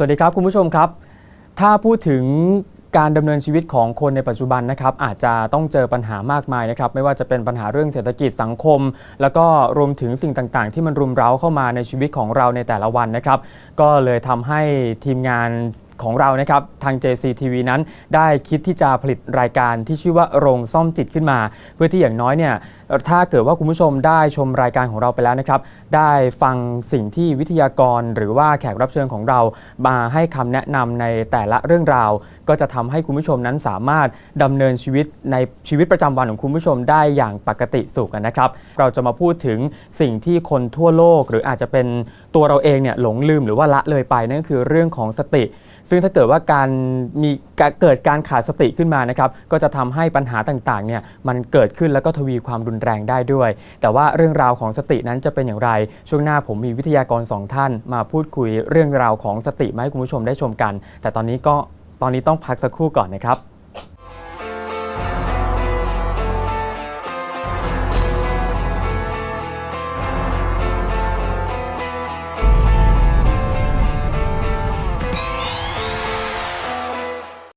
วัสดีครับคุณผู้ชมครับ ถ้าพูดถึงการดำเนินชีวิตของคนในปัจจุบันนะครับอาจจะต้องเจอปัญหามากมายนะครับไม่ว่าจะเป็นปัญหาเรื่องเศรษฐกิจสังคม แล้วก็รวมถึงสิ่งต่างๆ ที่มันรุมเร้าเข้ามาในชีวิตของเราในแต่ละวันนะครับ ก็เลยทำให้ทีมงาน ของเรานะครับทาง JCTV นั้นได้คิดที่จะผลิตรายการที่ชื่อว่าโรงซ่อมจิตขึ้นมา เพื่อที่อย่างน้อยเนี่ยถ้าเกิดว่าคุณผู้ชมได้ชมรายการของเราไปแล้วนะครับ ได้ฟังสิ่งที่วิทยากรหรือว่าแขกรับเชิญของเรา มาให้คำแนะนำในแต่ละเรื่องราว ก็จะทำให้คุณผู้ชมนั้นสามารถดำเนินชีวิตในชีวิตประจำวันของคุณผู้ชมได้อย่างปกติสุขกันนะครับ เราจะมาพูดถึงสิ่งที่คนทั่วโลก หรืออาจจะเป็นตัวเราเองเนี่ยหลงลืมหรือว่าละเลยไปนั่นก็คือเรื่องของสติซึ่งถ้าเกิดว่าการมีการเกิดการขาดสติขึ้นมานะครับก็จะทำให้ปัญหาต่างๆเนี่ยมันเกิดขึ้นแล้วก็ทวีความรุนแรงได้ด้วย แต่ว่าเรื่องราวของสตินั้นจะเป็นอย่างไร ช่วงหน้าผมมีวิทยากรสองท่าน มาพูดคุยเรื่องราวของสติมาให้คุณผู้ชมได้ชมกัน แต่ตอนนี้ก็ตอนนี้ต้องพักสักครู่ก่อนนะครับ